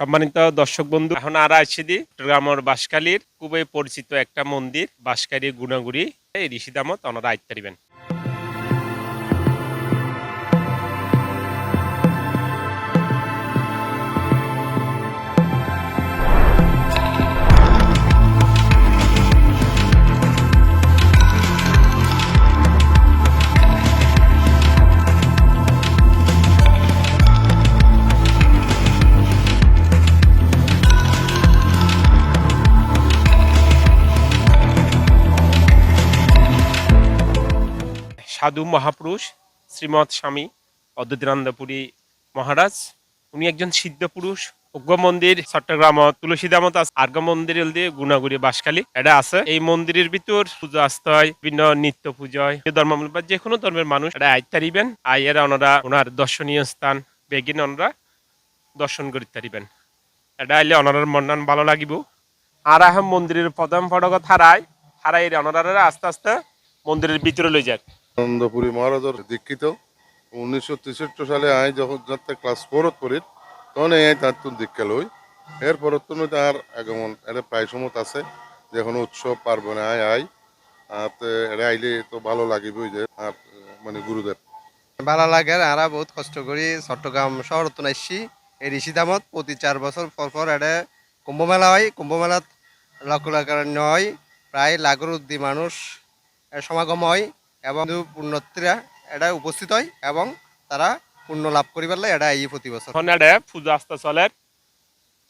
সম্মানিত দর্শক বন্ধু, এখন আর আছি দি চট্টগ্রামের বাঁশখালীর খুবই পরিচিত একটা মন্দির বাঁশখালী গুণাগুড়ি, এই ঋষিদামত ওনারা আইতে পারিবেন সাধু মহাপুরুষ শ্রীমৎ স্বামী অদ্বৈতানন্দপুরী মহারাজ। উনি একজন সিদ্ধ পুরুষ উগ্র মন্দির, চট্টগ্রাম তুলসীদামত আছে আর্গ মন্দির দিয়ে গুণাগুড়ি বাসখালী এটা আছে। এই মন্দিরের ভিতর পুজো আসতে হয় বিভিন্ন নিত্য পুজো হয় ধর্মাবলম্বী বা যে কোনো ধর্মের মানুষ এটা আইতে পারিবেন আইয়ের ওনারা ওনার দর্শনীয় স্থান বেগিন ওনারা দর্শন করিতে পারিবেন এটা আইলে ওনার মন্নান ভালো লাগিব। আর এখন মন্দিরের প্রথম ফটক হারায় হারাই ওনারা আস্তে আস্তে মন্দিরের ভিতরে লই যায়। আনন্দপুরী মহারাজের দীক্ষিত। উনিশশো তেষট্টি সালে আই যখন যাতে ক্লাস ফোরত পড়ি তখন এই তার তো দীক্ষা লই। এরপর তো তার আগমন এটা প্রায় সময় আছে যখন উৎসব পার্বণে আয় আই, আর এটা আইলে তো ভালো লাগিবই যে, আর মানে গুরুদেব ভালো লাগে, আরা বহুত কষ্ট করি। চট্টগ্রাম শহর তো আসছি এই ঋষিধামত প্রতি চার বছর পর পর এটা কুম্ভ মেলা হয়। কুম্ভ মেলাত লক্ষ লাগান্য হয়। প্রায় লাখের উদ্দি মানুষ সমাগম হয়। এবং পুণ্যত্রীরা এটা উপস্থিত হয় এবং তারা পুণ্য লাভ করিবার লাগে এটা এই প্রতি বছর। এখন এটা পূজা আসতে চলে।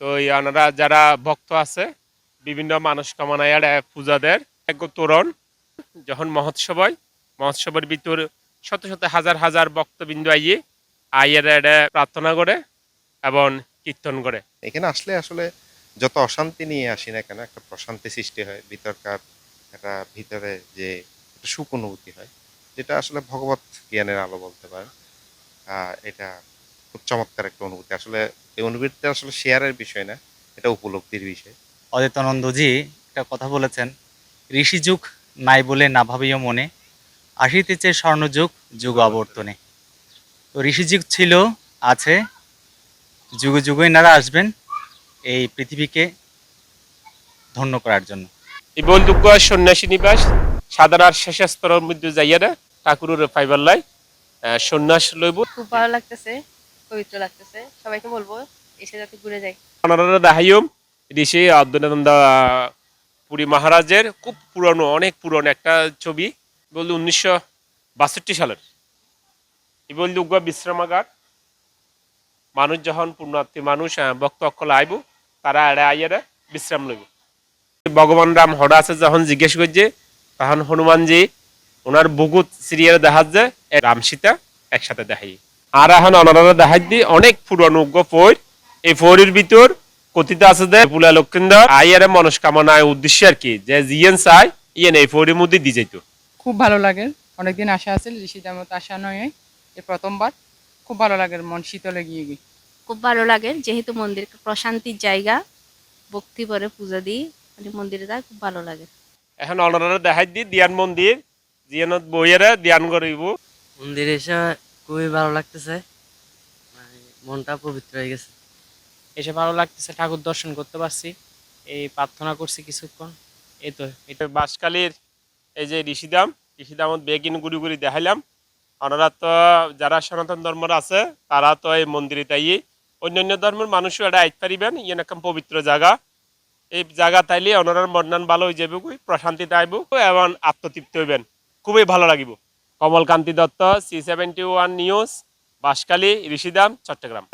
তো ওনারা যারা ভক্ত আছে বিভিন্ন মানুষ কামনায় এটা পূজা দেয়। এক তোরণ যখন মহোৎসব হয় মহোৎসবের ভিতর শত শত হাজার হাজার ভক্তবিন্দু আইয়ে আইয়ের এটা প্রার্থনা করে এবং কীর্তন করে। এখানে আসলে আসলে যত অশান্তি নিয়ে আসি না কেন একটা প্রশান্তি সৃষ্টি হয়। ভিতরকার একটা ভিতরে যে একটা সুখ অনুভূতি হয় যেটা আসলে ভগবত জ্ঞানের আলো বলতে পারে এটা খুব চমৎকার একটা অনুভূতি। আসলে এই অনুভূতিটা আসলে শেয়ারের বিষয় না এটা উপলব্ধির বিষয়। অদ্বৈতানন্দজি একটা কথা বলেছেন ঋষি যুগ নাই বলে না ভাবিও মনে আসিতেছে স্বর্ণযুগ যুগ আবর্তনে। তো ঋষি যুগ ছিল আছে যুগে যুগে এনারা আসবেন এই পৃথিবীকে ধন্য করার জন্য। এই বন্দুক সন্ন্যাসী নিবাস সাধারণ শেষ স্তরের মধ্যে যাইয়ারা ঠাকুরের ফাইবার লাই সন্ন্যাস লইব। খুব ভালো লাগতেছে পবিত্র লাগতেছে। সবাইকে বলব এসে যাতে ঘুরে যায় ওনারা দেখাইম ঋষি আহ, পুরী মহারাজের খুব পুরনো অনেক পুরনো একটা ছবি। বলতে উনিশশো বাষট্টি সালের। এই বলতে উগ্র বিশ্রামাগার। মানুষ যখন পূর্ণার্থী মানুষ ভক্ত অকল আইব তারা এড়ে আইয়ারে বিশ্রাম লইব। ভগবান রাম হঠাৎ আছে যখন জিজ্ঞেস করছে তখন হনুমানজি ওনার বুকুত সিরিয়াল দেখা যে রাম সীতা একসাথে দেখাই। আর এখন ওনারা দেখাই দি অনেক পুরনো উগ্র ফৈর। এই ফৌরির ভিতর কথিত আছে যে পুলা লক্ষিন্দর আইয়ারে মনস্কামনায় উদ্দেশ্য আর কি যে জিয়েন চাই ইয়েন এই ফৌরির মধ্যে দিয়ে যাইতো। খুব ভালো লাগে। অনেকদিন আশা আছে ঋষিদার মতো আশা নয় এই প্রথমবার। খুব ভালো লাগে মন শীতলে গিয়ে গিয়ে। খুব ভালো লাগে যেহেতু মন্দির প্রশান্তির জায়গা ভক্তি করে পূজা দিই মানে মন্দিরে যায় খুব ভালো লাগে। এখন ওনারা দেখাই দি দিয়ান মন্দির জিয়ানত বইয়েরা ধ্যান করিব মন্দিরে এসে খুবই ভালো লাগতেছে। মানে মনটা পবিত্র হয়ে গেছে। এসে ভালো লাগতেছে ঠাকুর দর্শন করতে পারছি। এই প্রার্থনা করছি কিছুক্ষণ। এই তো এটা বাঁশখালীর এই যে ঋষিদাম ঋষিদামত বেগিন গুড়ি গুড়ি দেখাইলাম। ওনারা তো যারা সনাতন ধর্মের আছে তারা তো এই মন্দিরে তাই অন্যান্য ধর্মের মানুষও এটা আইতে পারিবেন ইয়ে পবিত্র জায়গা। এই জায়গা তাইলে ওনার বর্ণান ভালো হয়ে যাবে কই, প্রশান্তিতে আইব এবং আত্মতৃপ্তি হইবেন। খুবই ভালো লাগিব। Kamalkanti Dutta C seventy one news Banshkhali Rishidham Chattogram.